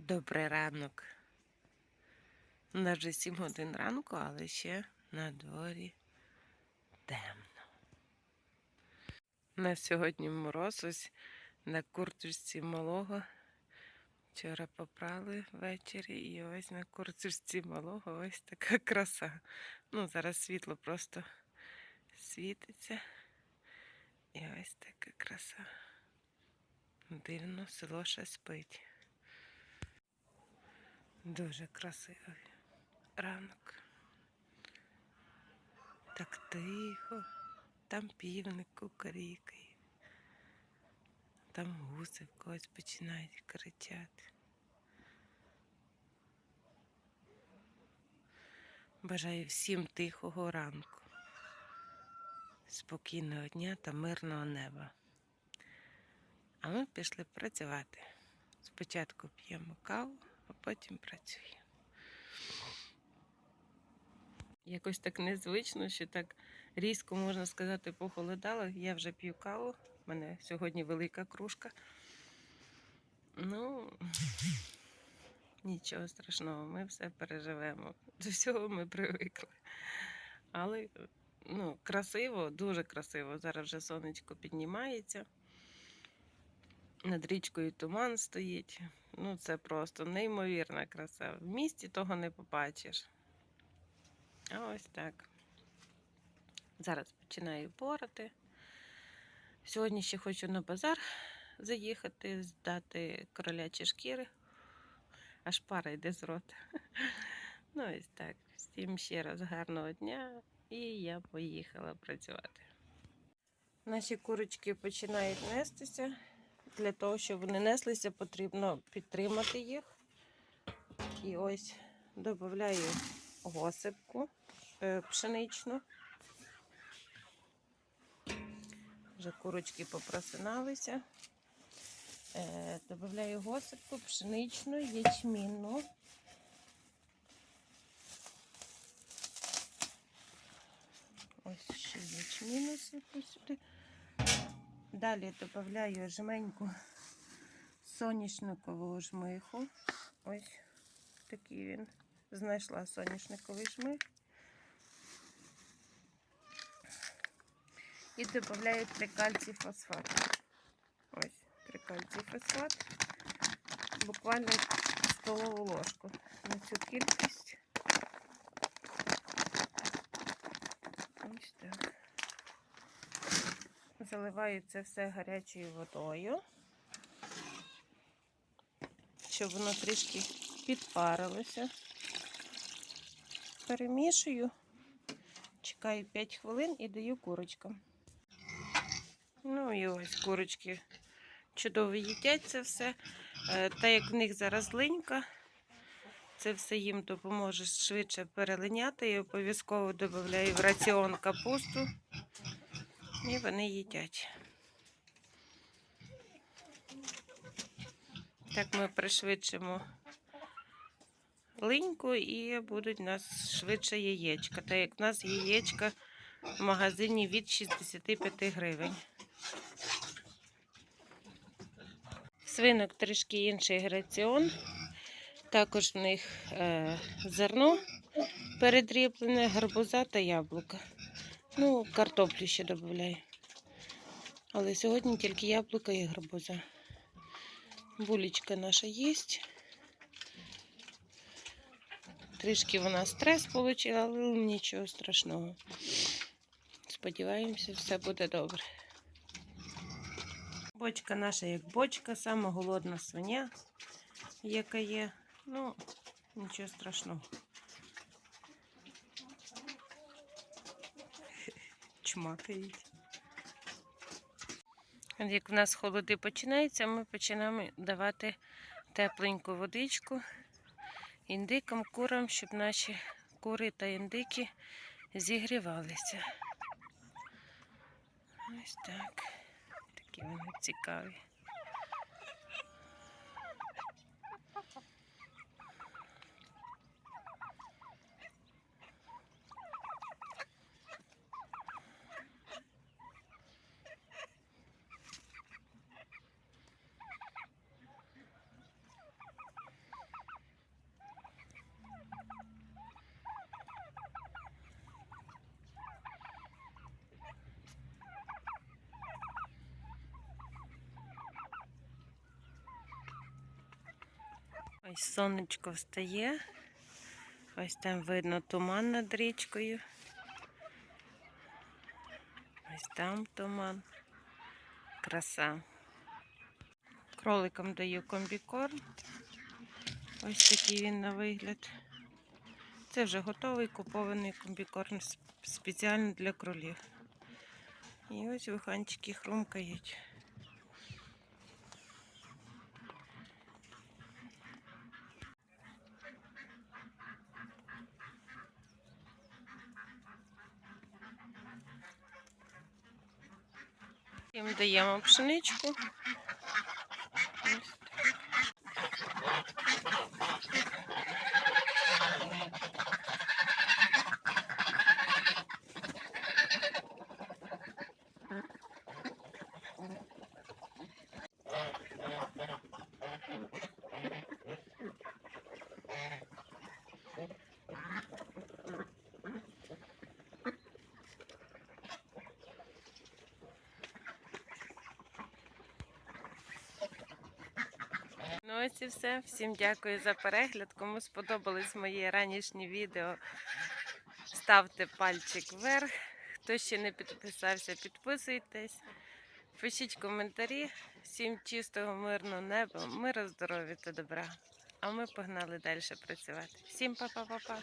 Добрий ранок. У нас вже 7 годин ранку, але ще на дворі темно. У нас сьогодні мороз ось на курточці малого. Вчора попрали ввечері і ось на курточці малого ось така краса. Ну, зараз світло просто світиться. І ось така краса. Дивно, село ще спить. Дуже красивий ранок. Так тихо. Там півник кукарікає. Там гуси в когось починають кричати. Бажаю всім тихого ранку, спокійного дня та мирного неба. А ми пішли працювати. Спочатку п'ємо каву, а потім працюємо. Якось так незвично, що так різко можна сказати, похолодало. Я вже п'ю каву. У мене сьогодні велика кружка. Ну, нічого страшного, ми все переживемо. До всього ми привикли. Але ну, красиво, дуже красиво. Зараз вже сонечко піднімається. Над річкою туман стоїть. Ну, це просто неймовірна краса. В місті того не побачиш. А ось так. Зараз починаю порати. Сьогодні ще хочу на базар заїхати, здати кролячі шкіри. Аж пара йде з рота. Ну, ось так. Всім ще раз гарного дня. І я поїхала працювати. Наші курочки починають нестися. Для того, щоб вони неслися, потрібно підтримати їх. І ось додаю госипку е, пшеничну. Вже курочки попросиналися. Е, Додаю госипку пшеничну, ячмінну. Ось ще ячміну сюди. Далі додаю жменьку соняшникового жмиху. Ось такий він. Знайшла соняшниковий жмих. І додаю трикальцій фосфат. Ось, трикальцій фосфат. Буквально столову ложку на цю кількість. Ось так. Заливаю це все гарячою водою, щоб воно трішки підпарилося. Перемішую, чекаю 5 хвилин і даю курочкам. Ну і ось курочки чудово їдять це все. Е, Та як в них зараз линька, це все їм допоможе швидше перелиняти. І обов'язково додаю в раціон капусту. І вони їдять. Так ми пришвидшимо линьку і будуть у нас швидше яєчка. Так як в нас яєчка в магазині від 65 гривень. Свинок трішки інший раціон. Також в них е, зерно передріблене, гарбуза та яблука. Ну, картоплю ще додаю. Але сьогодні тільки яблука і гарбуза. Булечка наша є. Трішки вона стрес отримала, але нічого страшного. Сподіваємося, все буде добре. Бочка наша як бочка, сама голодна свиня, яка є. Ну, нічого страшного. Чмакають. Як в нас холоди починаються, ми починаємо давати тепленьку водичку індикам, курам, щоб наші кури та індики зігрівалися. Ось так. Такі вони цікаві. Ось сонечко встає. Ось там видно туман над річкою. Ось там туман. Краса. Кроликам даю комбікорм. Ось такий він на вигляд. Це вже готовий купований комбікорм спеціально для кролів. І ось виханчики хрумкають. Їм даємо пшеничку. Ну ось і все. Всім дякую за перегляд. Кому сподобались мої ранішні відео, ставте пальчик вверх. Хто ще не підписався, підписуйтесь. Пишіть коментарі. Всім чистого, мирного неба, миру, здоров'я та добра. А ми погнали далі працювати. Всім па-па-па-па.